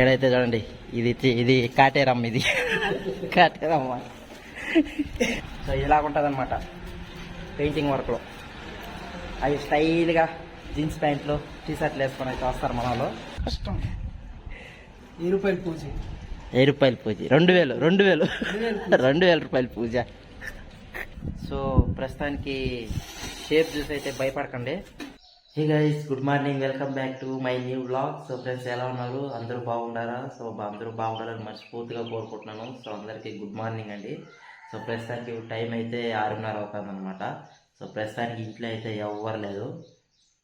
ఏడైతే చూడండి ఇది ఇది కాటేరమ్మ ఇది. కాటేరమ్మ. సో ఇలా ఉంటుంది అనమాట పెయింటింగ్ వర్క్లో. అవి స్టైల్గా జీన్స్ ప్యాంట్లు టీ షర్ట్లు వేసుకొని అయితే వస్తారు మన వాళ్ళు కష్టం. ఏ రూపాయలు పూజ? వెయ్యి రూపాయలు పూజ? రెండు వేలు రెండు వేలు. రెండు వేల రూపాయలు పూజ. సో ప్రస్తుతానికి షేప్ చూసి అయితే భయపడకండి. Hey guys good morning welcome back to my new blog so friends ఎలా ఉన్నారు? అందరూ బాగున్నారా? సో అందరూ బాగుండాలని మనస్ఫూర్తిగా కోరుకుంటున్నాను. సో అందరికీ గుడ్ మార్నింగ్ అండి. సో ప్రస్తుతానికి టైం అయితే ఆరున్నర అవుతుంది అనమాట సో ప్రస్తుతానికి ఇంట్లో అయితే ఎవ్వరు లేదు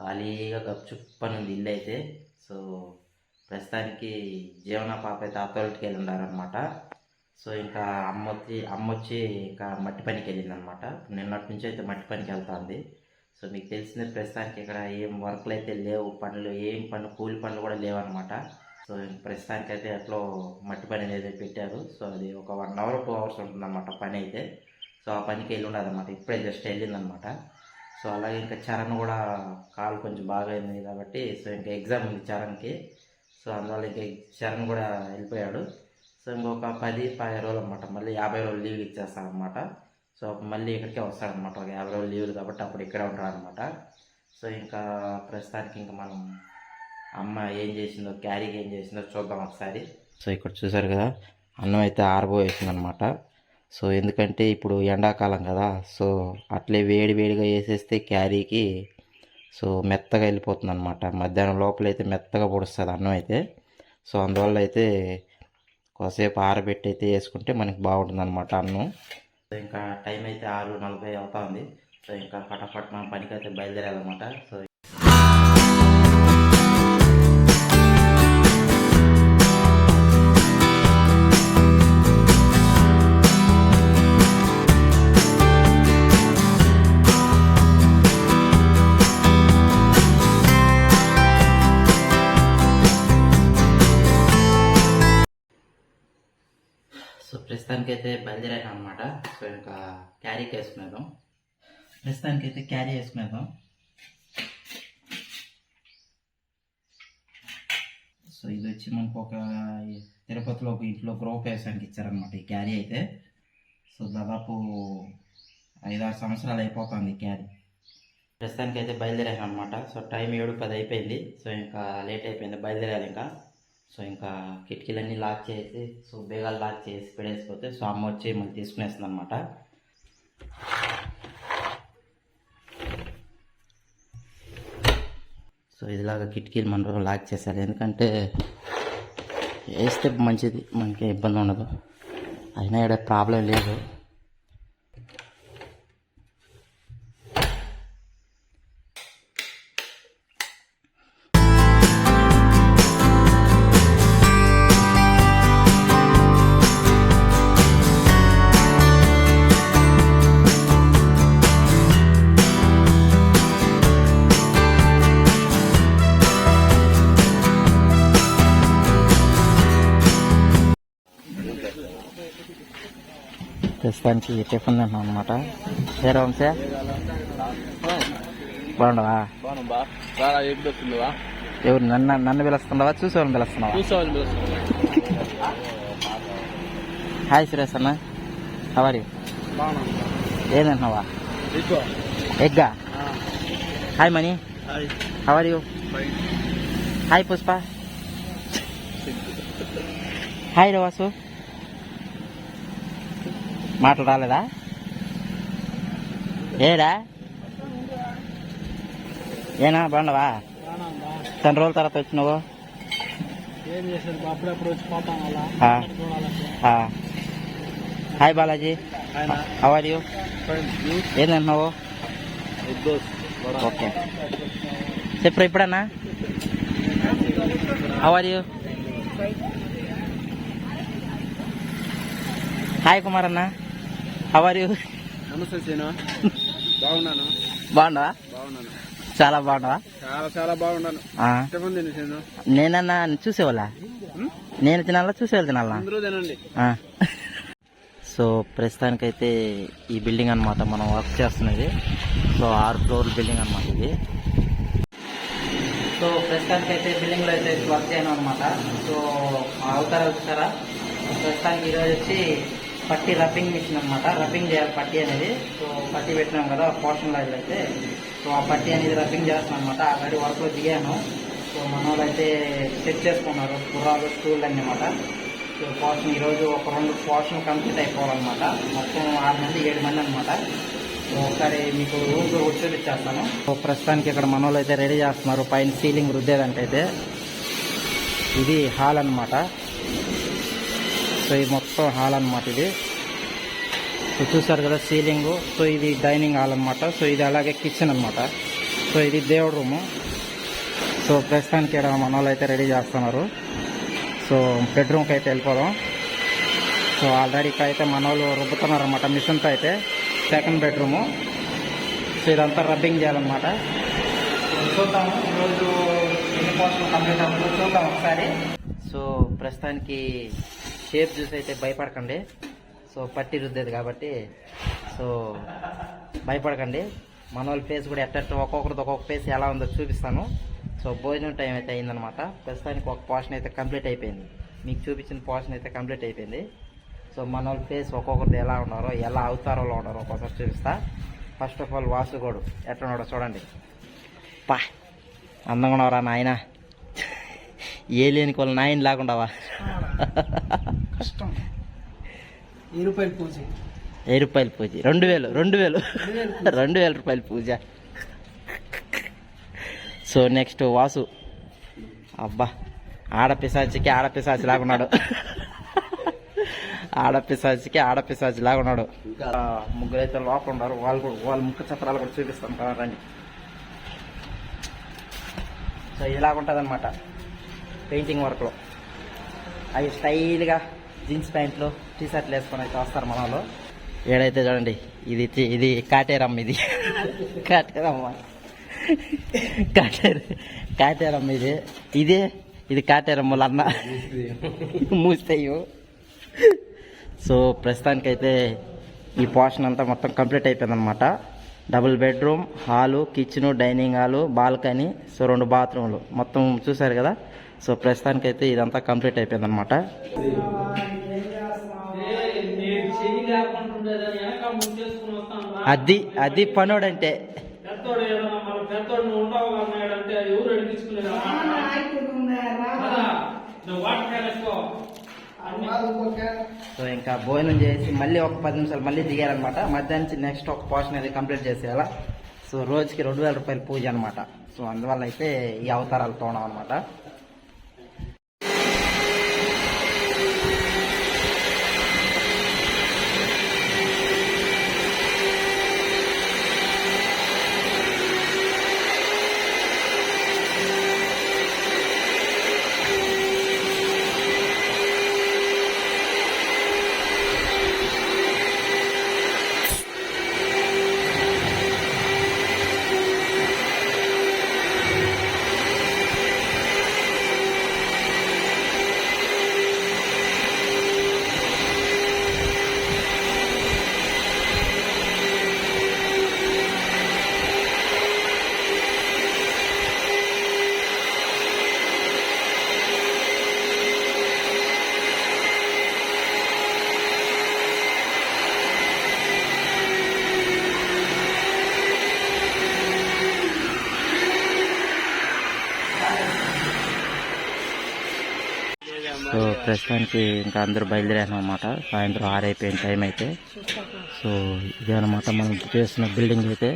ఖాళీగా గప్చుప్పని ఉంది ఇల్లు అయితే. సో ప్రస్తుతానికి జీవన పాప అయితే అత్తోళ్ళకి వెళ్ళి ఉన్నారనమాట సో ఇంకా అమ్మ వచ్చి అమ్మ వచ్చి ఇంకా మట్టి పనికి వెళ్ళింది అనమాట నిన్నటి నుంచి అయితే మట్టి పనికి వెళ్తుంది. సో మీకు తెలిసిన ప్రస్తుతానికి ఇక్కడ ఏం వర్క్లు అయితే లేవు పనులు ఏం పనులు కూలి పనులు కూడా లేవన్నమాట. సో ప్రస్తుతానికి అయితే అట్లా మట్టి పని అనేది పెట్టారు. సో అది ఒక వన్ అవర్ టూ అవర్స్ ఉంటుందన్నమాట పని అయితే. సో ఆ పనికి వెళ్ళి ఉండదన్నమాట. ఇప్పుడే జస్ట్ వెళ్ళిందనమాట సో అలాగే ఇంకా చరణ్ కూడా కాలు కొంచెం బాగా అయింది కాబట్టి సో ఇంకా ఎగ్జామ్ ఉంది చరణ్కి. సో అందువల్ల ఇంకా చరణ్ కూడా వెళ్ళిపోయాడు. సో ఇంకొక పది పది రోజులు అనమాట మళ్ళీ యాభై రోజులు లీవ్ ఇచ్చేస్తాను అనమాట సో మళ్ళీ ఇక్కడికే వస్తాడనమాట ఒక యాభై రోజులు లీవ్ కాబట్టి అప్పుడు ఇక్కడే ఉంటాడనమాట సో ఇంకా ప్రస్తుతానికి ఇంకా మనం అమ్మ ఏం చేసిందో క్యారీకి ఏం చేసిందో చూద్దాం ఒకసారి. సో ఇక్కడ చూసారు కదా అన్నం అయితే ఆరబోయేసింది అనమాట సో ఎందుకంటే ఇప్పుడు ఎండాకాలం కదా సో అట్లే వేడి వేడిగా వేసేస్తే క్యారీకి సో మెత్తగా వెళ్ళిపోతుంది అనమాట మధ్యాహ్నం లోపల అయితే మెత్తగా పొడుస్తుంది అన్నం అయితే. సో అందువల్ల అయితే కొద్దిసేపు ఆరబెట్టి అయితే వేసుకుంటే మనకి బాగుంటుంది అనమాట అన్నం. సో ఇంకా టైం అయితే ఆరు నలభై అవుతుంది సో ఇంకా ఫటాఫట్ మనం పనికి అయితే బయలుదేరాలన్నమాట. సో ప్రస్తుతానికి అయితే బయలుదేరాను అనమాట సో ఇంకా క్యారీకి వేసుకునేద్దాం ప్రస్తుతానికి అయితే క్యారీ వేసుకునేద్దాం సో ఇది వచ్చి మనకు ఒక తిరుపతిలో ఒక ఇంట్లో గృహప్రవేశానికి ఇచ్చారనమాట ఈ క్యారీ అయితే. సో దాదాపు ఐదారు సంవత్సరాలు అయిపోతుంది ఈ క్యారీ. ప్రస్తుతానికి అయితే బయలుదేరాను అనమాట సో టైం ఏడు పది అయిపోయింది. సో ఇంకా లేట్ అయిపోయింది. బయలుదేరాలి ఇంకా. సో ఇంకా కిటికీలన్నీ లాక్ చేసి సో బేగాలు లాక్ చేసి పెడేసిపోతే సో అమ్మ వచ్చి మళ్ళీ తీసుకునేస్తుంది అనమాట సో ఇదిలాగా కిటికీలు మనం లాక్ చేశారు. ఎందుకంటే వేస్తే మంచిది మనకి ఇబ్బంది ఉండదు. అయినా ఇక్కడ ప్రాబ్లం లేదు. ప్రస్తుతానికి టిఫిన్ తింటాం అనమాట ఏ వంశే బాగుండవా ఎవరు నన్ను నన్ను పిలుస్తున్నావా? చూసేవాళ్ళని పిలుస్తున్నావా? హాయ్ సురేష్ అన్న. హవరి బాగున్నా ఏం తింటున్నావా ఎక్కువ ఎగ్గా? Hi Mani hi how are hi Pushpa hi రవాసు మాటలు రాలేదా ఏడా? ఏనా బాగున్నావా? కొన్ని రోజుల తర్వాత వచ్చినావు. హాయ్ బాలాజీ. హవర్ యూ ఏం తింటున్నావు? Egg dosa okay. చెప్పు ఇప్పుడన్నా. హవర్ యూ హాయ్ కుమార్ అన్న హవర్ యూ నమస్తే సీను. బాగున్నాను? బాగున్నావా? బాగున్నాను. చాలా బాగున్నావా? చాలా చాలా బాగున్నాను. ఆ. ఎంతమంది తిని సీను? నేనన్నా చూసేవాళ్ళ? నేను తినాలా చూసేవాళ్ళు తినాలా? అందరూ తినండి. ఆ. సో ప్రస్తుతానికైతే ఈ బిల్డింగ్ అన్నమాట మనం వర్క్ చేస్తున్నది. సో ఆరు ఫ్లోర్ బిల్డింగ్ అన్నమాట ఇది. సో ప్రస్తుతానికైతే బిల్డింగ్లో అయితే వర్క్ చేయను అనమాట సో అవతారాలు చూసారా? ప్రస్తుతానికి ఈరోజు వచ్చి పట్టి రబ్బింగ్ మిషన్ అనమాట రబ్బింగ్ చేయాలి పట్టి అనేది. సో పట్టి పెట్టినాం కదా పోర్షన్ లాజ్ అయితే. సో ఆ పట్టి అనేది రబ్బింగ్ చేస్తున్నాం అనమాట ఆల్రెడీ వర్క్లో దిగాను. సో మన వాళ్ళు అయితే సెట్ చేసుకున్నారు. గుర్రాలు స్టూల్ అన్నమాట. సో పోర్షన్ ఈరోజు ఒక రెండు పోర్షన్ కంప్లీట్ అయిపోవాలన్నమాట. మొత్తం ఆరు మంది ఏడు మంది అనమాట సో ఒకసారి మీకు రూమ్ టూర్ ఇచ్చేస్తాను సో ప్రస్తుతానికి ఇక్కడ మన వాళ్ళు అయితే రెడీ చేస్తున్నారు. పైన సీలింగ్ రుద్దేదానికైతే ఇది హాల్ అనమాట సో ఇది మొత్తం హాల్ అన్నమాట ఇది. సో చూసారు కదా సీలింగ్. సో ఇది డైనింగ్ హాల్ అన్నమాట. సో ఇది అలాగే కిచెన్ అన్నమాట. సో ఇది దేవుడు రూము. సో ప్రస్తుతానికి ఇక్కడ మన వాళ్ళు అయితే రెడీ చేస్తున్నారు. సో బెడ్రూమ్కి అయితే వెళ్ళిపోదాం. సో ఆల్రెడీ ఇక్కడ అయితే మన వాళ్ళు రుబ్బుతున్నారు అనమాట మిషన్తో అయితే. Second bedroom. సో ఇదంతా రబ్బింగ్ చేయాలన్నమాట. చూద్దాము. ఈరోజు ఎన్ని కంప్లీట్ అవుతుందో చూద్దాం ఒకసారి. సో ప్రస్తుతానికి షేప్ చూసి అయితే భయపడకండి. సో పట్టి రుద్దేది కాబట్టి సో భయపడకండి. మన వాళ్ళ ఫేస్ కూడా ఎట్ట ఒక్కొక్కరిది ఒక్కొక్క ఫేస్ ఎలా ఉందో చూపిస్తాను. సో భోజనం టైం అయితే అయిందనమాట ప్రస్తుతానికి ఒక పోర్షన్ అయితే కంప్లీట్ అయిపోయింది. మీకు చూపించిన పోర్షన్ అయితే కంప్లీట్ అయిపోయింది. సో మన వాళ్ళ ఫేస్ ఒక్కొక్కరిది ఎలా ఉన్నారో ఎలా అవతారంలో ఉన్నారో ఒక్కొక్కసారి చూపిస్తా. ఫస్ట్ ఆఫ్ ఆల్ వాసుగోడు. ఎట్లా ఉన్నాడో చూడండి. పా అందంగా ఉన్నావురా నాయన. ఏ లేని వాళ్ళ నాయన లాగుండవా కష్టం. ఈ రూపాయలు పూజ? వెయ్యి రూపాయలు పూజ? రెండు వేలు రెండు వేలు. రెండు వేల రూపాయలు పూజ. So next Vasu. అబ్బా ఆడపిశాచికి ఆడపిశాచి లాగున్నాడు. ఆడపిశాచికి ఆడపిశాచి లాగున్నాడు. ఆ, ముగ్గురు అయితే లోపల ఉన్నారు. వాళ్ళు కూడా వాళ్ళ ముఖ చిత్రాలు కూడా చూపిస్తాను కదా రండి. సో ఇలాగుంటుంది అనమాట పెయింటింగ్ వర్క్లో. అవి స్టైల్గా జీన్స్ ప్యాంట్లు టీ షర్ట్లు వేసుకొని అయితే వస్తారు మన ఏడైతే చూడండి ఇది ఇది కాటేరమ్మ ఇది. కాటేరమ్మ. కాటేరు కాటేరమ్మ ఇది. ఇదే ఇది కాటేరమ్మలు అన్న మూస్తాయి సో ప్రస్తుతానికైతే ఈ పోర్షన్ అంతా మొత్తం కంప్లీట్ అయిపోయిందనమాట double bedroom hall kitchen dining hall balcony so రెండు బాత్రూమ్లు. మొత్తం చూసారు కదా? సో ప్రస్తుతానికైతే ఇదంతా కంప్లీట్ వస్తాను రా. అది అది పనోడంటే. సో ఇంకా భోజనం చేసి మళ్ళీ ఒక పది నిమిషాలు మళ్ళీ దిగారనమాట మధ్యాహ్నం నుంచి నెక్స్ట్ ఒక పోర్షన్ అనేది కంప్లీట్ చేసేయాలా. సో రోజుకి రెండు వేల రూపాయల పూజ అనమాట సో అందువల్ల అయితే ఈ అవతారాలు తోడం అనమాట సో ప్రస్తుతానికి ఇంకా అందరూ బయలుదేరాను అనమాట సాయంత్రం ఆరైపోయిన టైం అయితే. సో ఇదే అనమాట మనం చేస్తున్న బిల్డింగ్ అయితే.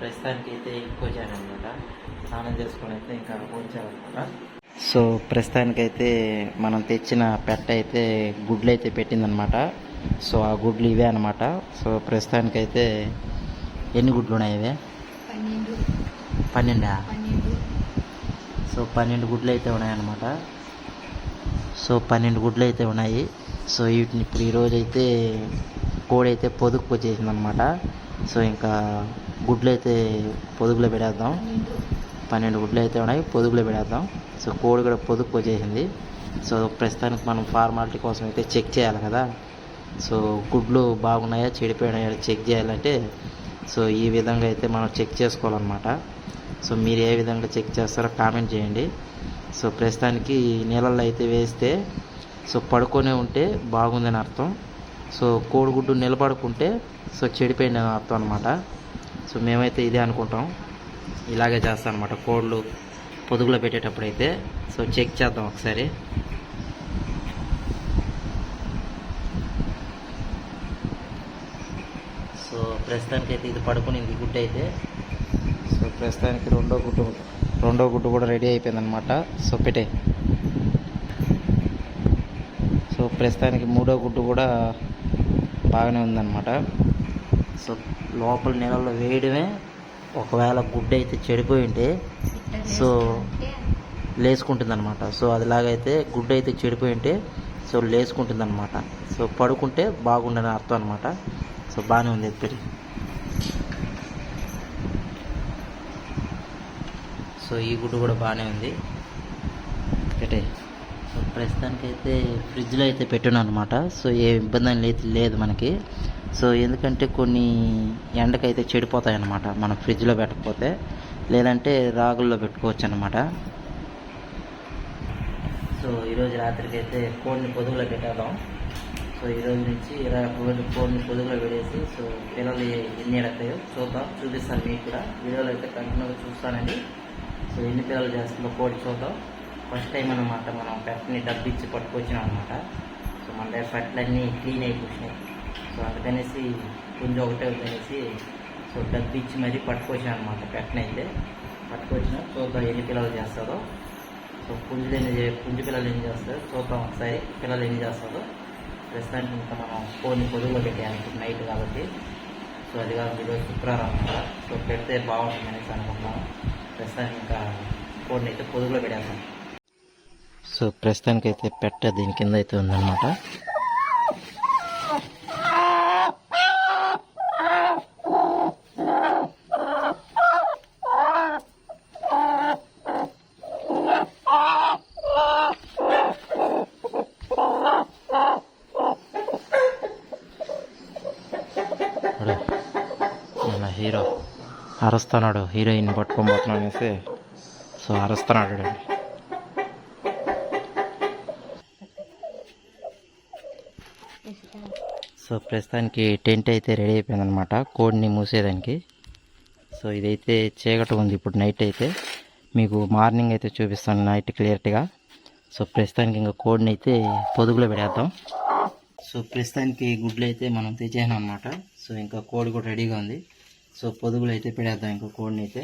ప్రస్తుతానికి అయితే ఇంకో అనమాట స్నానం చేసుకుని అయితే ఇంకా పోంచాలన్నమాట సో ప్రస్తుతానికైతే మనం తెచ్చిన పెట్ట అయితే గుడ్లు అయితే పెట్టిందనమాట సో ఆ గుడ్లు ఇవే అనమాట సో ప్రస్తుతానికైతే ఎన్ని గుడ్లు ఉన్నాయి ఇవే? పన్నెండు. సో పన్నెండు గుడ్లు అయితే ఉన్నాయన్నమాట. సో పన్నెండు గుడ్లు అయితే ఉన్నాయి. సో వీటిని ఇప్పుడు ఈరోజు అయితే కోడి అయితే పొదుగు అనమాట సో ఇంకా గుడ్లు అయితే పొదుగులో పెడేద్దాం పన్నెండు గుడ్లు అయితే ఉన్నాయి పొదుగులో పెడేద్దాం సో కోడి కూడా పొదుపు వచ్చేసింది సో ప్రస్తుతానికి మనం ఫార్మాలిటీ కోసం అయితే చెక్ చేయాలి కదా. సో గుడ్లు బాగున్నాయా చెడిపోయినాయా చెక్ చేయాలంటే సో ఈ విధంగా అయితే మనం చెక్ చేసుకోవాలన్నమాట. సో మీరు ఏ విధంగా చెక్ చేస్తారో కామెంట్ చేయండి. సో ప్రస్తుతానికి నీళ్ళల్లో అయితే వేస్తే సో పడుకొనే ఉంటే బాగుందని అర్థం. సో కోడిగుడ్డు నిలబడుకుంటే సో చెడిపోయిందని అర్థం అనమాట సో మేమైతే ఇదే అనుకుంటాం. ఇలాగే చేస్తాం అనమాట కోళ్ళు పొదుగులో పెట్టేటప్పుడు అయితే. సో చెక్ చేద్దాం ఒకసారి. సో ప్రస్తుతానికి అయితే ఇది పడుకునింది గుడ్డు అయితే సో ప్రస్తుతానికి రెండో గుడ్డు రెండో గుడ్డు కూడా రెడీ అయిపోయిందనమాట సో పెట్టే. సో ప్రస్తుతానికి మూడో గుడ్డు కూడా బాగానే ఉందన్నమాట. సో లోపల నెలలో వేయడమే ఒకవేళ గుడ్డ అయితే చెడిపోయి ఉంటే సో లేసుకుంటుంది అనమాట సో అదిలాగైతే గుడ్డ అయితే చెడిపోయి ఉంటే సో లేసుకుంటుంది అనమాట సో పడుకుంటే బాగుండని అర్థం అనమాట సో బాగానే ఉంది ఎత్తిరి సో ఈ గుడ్డు కూడా బాగానే ఉంది. పెట్టే సో ప్రస్తుతానికి అయితే ఫ్రిడ్జ్లో అయితే పెట్టున్నాను అనమాట సో ఏ ఇబ్బంది అయితే లేదు లేదు మనకి. సో ఎందుకంటే కొన్ని ఎండకైతే చెడిపోతాయి అన్నమాట మనం ఫ్రిడ్జ్లో పెట్టకపోతే. లేదంటే రాగుల్లో పెట్టుకోవచ్చు అనమాట సో ఈరోజు రాత్రికి అయితే కోడిని పొదుగులో పెట్టేద్దాం. సో ఈరోజు నుంచి ఇరవై ఒక్క కోడిని పొదుగులో పెట్టేసి సో పిల్లలు ఎన్ని ఎడతాయో చూద్దాం. చూపిస్తాను మీకు కూడా. వీడియోలో అయితే కంటిన్యూగా చూస్తానండి. సో ఎన్ని పిల్లలు చేస్తుందో కోడి చూద్దాం. ఫస్ట్ టైం అనమాట మనం పెట్టని డబ్బిచ్చి పట్టుకొచ్చినాం అనమాట సో మన దగ్గర పెట్టలన్నీ క్లీన్ అయిపోయినాయి సో అందుకనేసి పుంజు ఒకటే ఉందనేసి సో డబ్బిచ్చి మరీ పట్టుకొచ్చాను అనమాట పెట్టనైతే పట్టుకొచ్చిన చూద్దాం ఎన్ని పిల్లలు చేస్తుందో సో పుంజులు ఎన్ని పుంజు పిల్లలు ఏం చేస్తారో చూద్దాం ఒకసారి పిల్లలు ఏం చేస్తారో. ప్రస్తుతానికి ఇంకా మనం ఫోన్ పొదుగులో పెట్టేయాలి నైట్ కాబట్టి. సో అది కాదు ఈరోజు శుక్రవారం అనమాట సో పెడితే బాగుంటుంది అనేసి అనుకుంటున్నాను ప్రస్తుతానికి ఇంకా కోడిని అయితే పొదుగులో పెట్టేస్తాం. సో ప్రస్తుతానికి అయితే పెట్ట దీని కింద అయితే ఉందన్నమాట. అరుస్తున్నాడు హీరోయిన్ పట్టుకొని పోతున్నాడు అనేసి. సో అరుస్తున్నాడు సో ప్రస్తుతానికి టెంట్ అయితే రెడీ అయిపోయిందనమాట కోడ్ని మూసేదానికి. సో ఇదైతే చీకటి ఉంది ఇప్పుడు నైట్ అయితే. మీకు మార్నింగ్ అయితే చూపిస్తాను నైట్ క్లియర్గా సో ప్రస్తుతానికి ఇంకా కోడ్ని అయితే పొదుగులో పెడేద్దాం సో ప్రస్తుతానికి గుడ్లు అయితే మనం తెచ్చేసాం అనమాట సో ఇంకా కోడి కూడా రెడీగా ఉంది. సో పొదుగులు అయితే పెడేద్దాం ఇంకా కోడిని అయితే.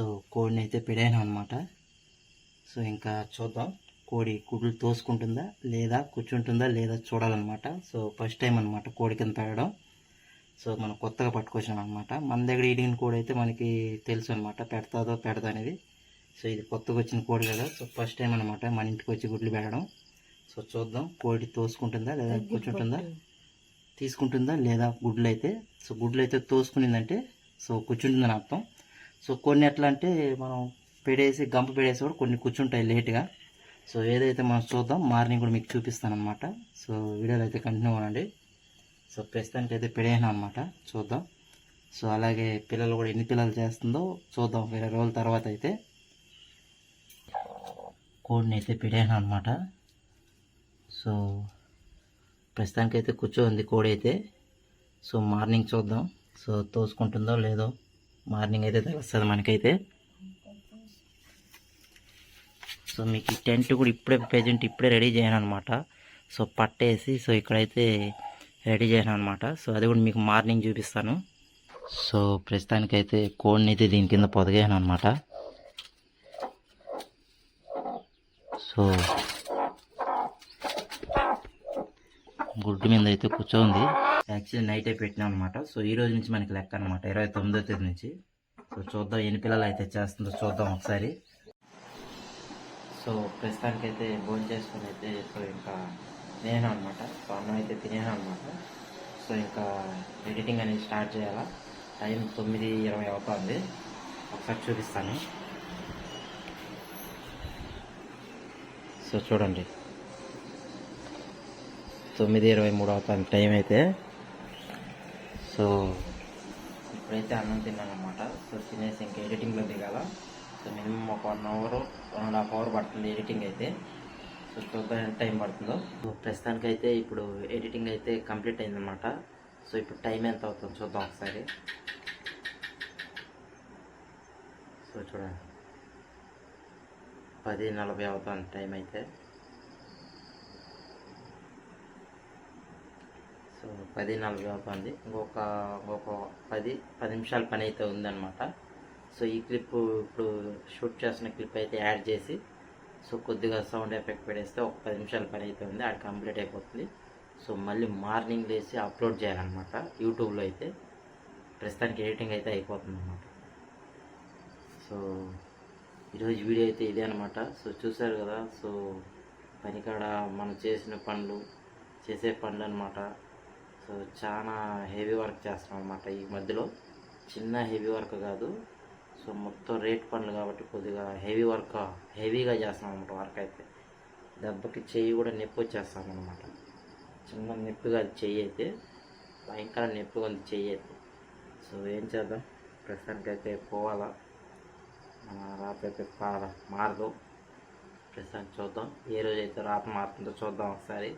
సో కోడిని అయితే పెడాను అనమాట సో ఇంకా చూద్దాం కోడి కుడ్లు తోసుకుంటుందా లేదా కూర్చుంటుందా లేదా చూడాలన్నమాట. సో ఫస్ట్ టైం అనమాట కోడి కింద పెట్టడం సో మనం కొత్తగా పట్టుకొచ్చాం అనమాట మన దగ్గర ఈడిగిన కోడి అయితే మనకి తెలుసు అనమాట పెడతాదో పెడదా అనేది. సో ఇది కొత్తగా వచ్చిన కోడి కదా. సో ఫస్ట్ టైం అనమాట మన ఇంటికి వచ్చి గుడ్లు పెట్టడం. సో చూద్దాం కోడి తోసుకుంటుందా లేదా కూర్చుంటుందా? తీసుకుంటుందా లేదా గుడ్లు అయితే సో గుడ్లు అయితే తోసుకునిందంటే సో కూర్చుంటుందని అర్థం. సో కొన్ని ఎట్లా అంటే మనం పెడేసి గంప పెడేసి కూడా కొన్ని కూర్చుంటాయి లేట్గా సో ఏదైతే మనం చూద్దాం మార్నింగ్ కూడా మీకు చూపిస్తాను అనమాట సో వీడియోలో అయితే కంటిన్యూ అవ్వండి. సో ప్రస్తుతానికి అయితే పెడేనా అనమాట చూద్దాం. సో అలాగే పిల్లలు కూడా ఎన్ని పిల్లలు చేస్తుందో చూద్దాం. వేరే ఇరవై రోజుల తర్వాత అయితే కోడిని అయితే పెడేనా అనమాట సో ప్రస్తుతానికి అయితే కూర్చోంది కోడి అయితే. సో మార్నింగ్ చూద్దాం. సో తోసుకుంటుందో లేదో మార్నింగ్ అయితే తెలుస్తుంది మనకైతే. సో మీకు ఈ టెంట్ కూడా ఇప్పుడే ప్రజెంట్ ఇప్పుడే రెడీ చేయను అనమాట సో పట్టేసి సో ఇక్కడైతే రెడీ చేశాను అనమాట సో అది కూడా మీకు మార్నింగ్ చూపిస్తాను. సో ప్రస్తుతానికైతే కోడిని అయితే దీని కింద పొదగాను అనమాట సో గుడ్డు మీద అయితే కూర్చోంది. యాక్చువల్లీ నైటే పెట్టినాం అనమాట సో ఈ రోజు నుంచి మనకి లెక్క అనమాట ఇరవై తొమ్మిదో తేదీ నుంచి. సో చూద్దాం ఎన్ని పిల్లలు అయితే చేస్తుందో చూద్దాం ఒకసారి. సో ప్రస్తుతానికి అయితే భోజనం చేసుకుని అయితే సో ఇంకా తినేను అనమాట సో అన్నం అయితే తినేను అనమాట సో ఇంకా ఎడిటింగ్ అనేది స్టార్ట్ చేయాలా? టైం తొమ్మిది ఇరవై అవుతుంది. ఒకసారి చూపిస్తాను. సో చూడండి. తొమ్మిది ఇరవై మూడు అవుతుంది టైం అయితే. సో ఇప్పుడైతే అన్నం తిన్నాను అనమాట సో తినేసి ఇంకా ఎడిటింగ్లో దిగాల. సో మినిమం ఒక one hour one and half hour పడుతుంది ఎడిటింగ్ అయితే. సో చూద్దాం ఎంత టైం పడుతుందో. ప్రస్తుతానికి ప్రస్తుతానికైతే ఇప్పుడు ఎడిటింగ్ అయితే కంప్లీట్ అయిందనమాట సో ఇప్పుడు టైం ఎంత అవుతుందో చూద్దాం ఒకసారి. సో చూడండి. పది నలభై అవుతుంది టైం అయితే. సో పది నలభై అవుతుంది. ఇంకొక ఇంకొక పది పది నిమిషాల పని అయితే ఉందన్నమాట. సో ఈ క్లిప్ ఇప్పుడు షూట్ చేస్తున్న క్లిప్ అయితే యాడ్ చేసి సో కొద్దిగా సౌండ్ ఎఫెక్ట్ పెడేస్తే ఒక పది నిమిషాల పని అయితే ఉంది అది కంప్లీట్ అయిపోతుంది. సో మళ్ళీ మార్నింగ్ లేసి అప్లోడ్ చేయాలన్నమాట యూట్యూబ్లో అయితే. ప్రస్తుతానికి ఎడిటింగ్ అయితే అయిపోతుంది అనమాట సో ఈరోజు వీడియో అయితే ఇదే అనమాట సో చూసారు కదా సో పనికాడ మనం చేసిన పనులు చేసే పనులు అనమాట సో చాలా హెవీ వర్క్ చేస్తాం అనమాట ఈ మధ్యలో. చిన్న హెవీ వర్క్ కాదు సో మొత్తం రేట్ పనులు కాబట్టి కొద్దిగా హెవీ వర్క్ హెవీగా చేస్తాం అనమాట వర్క్ అయితే. దెబ్బకి చెయ్యి కూడా నొప్పి వచ్చేస్తాం అనమాట చిన్న నొప్పిగా అది చెయ్యి అయితే భయంకర నొప్పిగా ఉంది చెయ్యి అయితే. సో ఏం చేద్దాం? ప్రస్తుతానికైతే పోవాలా? మన రాత్రి అయితే మారదు. ప్రస్తుతానికి చూద్దాం. ఏ రోజు అయితే రాత్రి మారుతుందో చూద్దాం ఒకసారి.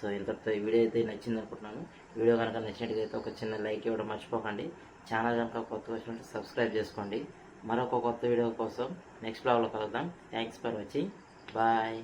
సో ఇంతటితో ఈ వీడియో అయితే నచ్చింది అనుకుంటున్నాను. వీడియో కనుక నచ్చినట్టుగా ఒక చిన్న లైక్ ఇవ్వడం మర్చిపోకండి. ఛానల్ కనుక కొత్త వచ్చినట్టు సబ్స్క్రైబ్ చేసుకోండి. మరొక కొత్త వీడియో కోసం నెక్స్ట్ బ్లాగ్లో కలుద్దాం. Thanks for watching bye